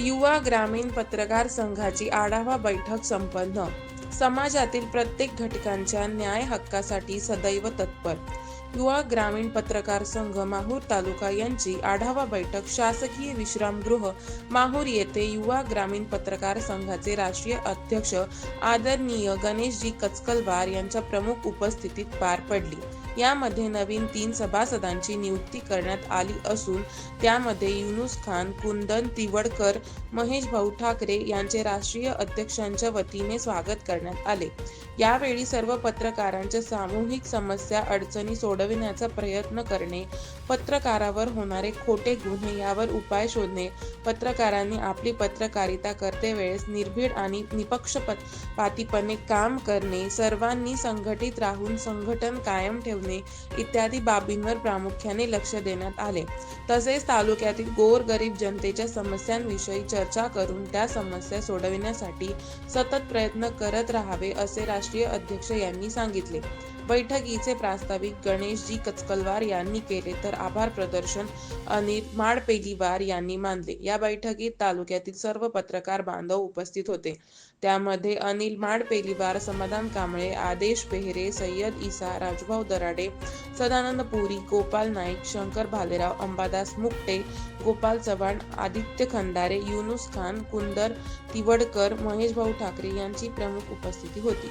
युवा ग्रामीण पत्रकार संघाची आढावा बैठक संपन्न. समाजातील प्रत्येक घटकांच्या न्याय हक्कासाठी सदैव तत्पर. युवा ग्रामीण पत्रकार संघ माहूर तालुका यांची आढावा बैठक शासकीय विश्रामगृह माहूर येथे युवा ग्रामीण पत्रकार संघाचे राष्ट्रीय अध्यक्ष आदरणीय गणेशजी कचकलवार यांच्या प्रमुख उपस्थितीत पार पडली. यामध्ये नवीन तीन सभासदांची नियुक्ती करण्यात आली असून त्यामध्ये युनुस खान कुंदन तिवडकर महेश भाऊ ठाकरे यांचे राष्ट्रीय अध्यक्षांच्या वतीने स्वागत करण्यात आले. यावेळी सर्व पत्रकारांच्या सामूहिक समस्या अडचणी सोडविण्याचा प्रयत्न करणे पत्रकारावर होणारे खोटे गुन्हे यावर उपाय शोधणे पत्रकारांनी आपली पत्रकारिता करते वेळेस निर्भीड आणि निपक्षपातीपणे काम करणे सर्वांनी संघटित राहून संघटन कायम ठेवणे इत्यादी बाबींवर प्रामुख्याने लक्ष देण्यात आले. तसेच तालुक्यातील गोरगरीब जनतेच्या समस्यांविषयी चर्चा करून त्या समस्या सोडविण्यासाठी सतत प्रयत्न करत राहावे असे राष्ट्रीय अध्यक्ष यांनी सांगितले. बैठकीचे प्रास्ताविक गणेशजी कचकलवार यांनी केले तर आभार प्रदर्शन अनिल माडपेलीवार यांनी मानले. या बैठकीत तालुक्यातील सर्व पत्रकार बांधव उपस्थित होते. त्यामध्ये अनिल माडपेलीवार समाधान कांबळे आदेश पेहरे सय्यद इसा राजभाऊ दराडे सदानंद पुरी गोपाल नाईक शंकर भालेराव अंबादास मुकटे गोपाल चव्हाण आदित्य खंदारे युनुस खान कुंदर तिवडकर महेश भाऊ ठाकरे यांची प्रमुख उपस्थिती होती.